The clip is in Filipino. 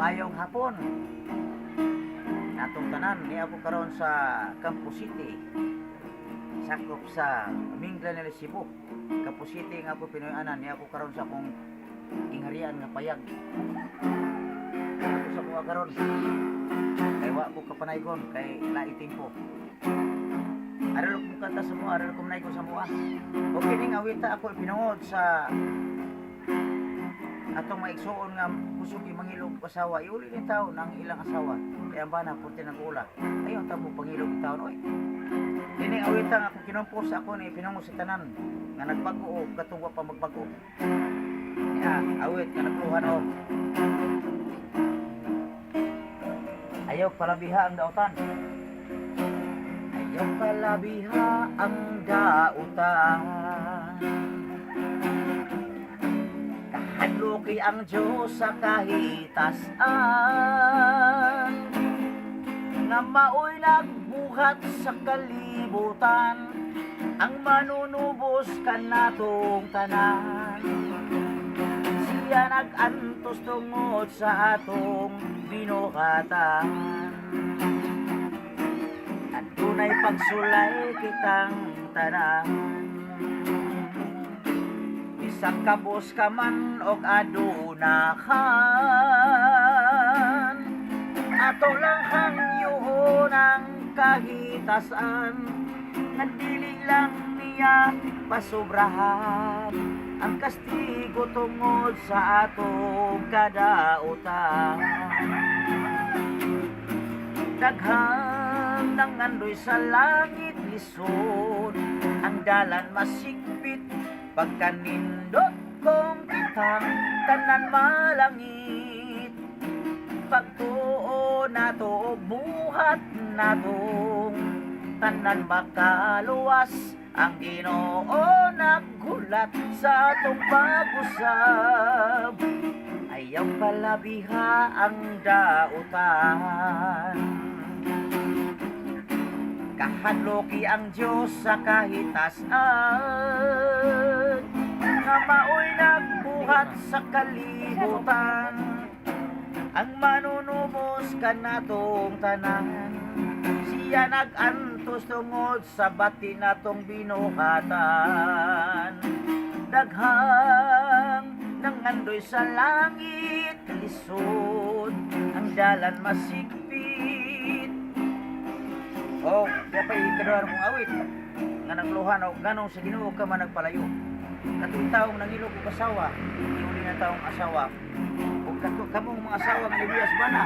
Mayong hapon. Natong tanan ni ako karon sa Campo City. Sakop sa Minglan nila Cebu. Campo City nga ako pinuyanan ni ako karon sa akong ingharian nga payag. Ako sa kuha karon. Kay wa ko kapanaygon kay laiting po. Aral ko kanta sa mga, aral ko manay ko sa mga. Okay ning awita ako pinungod sa atong maigsuon nga kusog mangilog asawa iuli ni tao ng ilang asawa. Kaya ba na puti ng ula ayon ta mo pangilog tao oy Dini awita nga ako kinumpos ako ni pinungod sa tanan nga nagbago o katong wa pa magbago. Ya awit nga nagluhan o ayaw palabiha ang dautan. Ayaw palabiha ang dautan Kahadluki ang Diyos sa kahitasan. Nga maoy nagbuhat sa kalibutan Ang manunubos ka natong tanan. Siya nagantos tungod sa atong binuhatan. At tunay pagsulay kitang tanan Isang kabos ka man og adunahan. Ato lang hangyuon ang kahitasan. Nga dili lang niya pasubrahan. Ang kastigo tungod sa atong kadautan. Daghang nangandoy sa langit lisod. Ang dalan masigpit Pagkanindot kitang tanan malangit. Pagtuo na to buhat na tong tanan makaluwas. Ang Ginoo naggulat sa atong pag-usab. Ayaw palabiha ang dautan. Kahadloki ang Diyos sa maoy nagbuhat sa kalibutan Ang manunubos ka natong tanan Siya nagantos tungod sa bati natong binuhatan Daghang nangandoy sa langit lisod Ang dalan masigpit Oh, kaya pa ikaduhar mong awit. Nga nagluhan o ganong sa ginoo ka man nagpalayo. Katong taong nangilog og asawa, iuli na taong asawa. O kato kamong mga asawa nga nibiyas bana.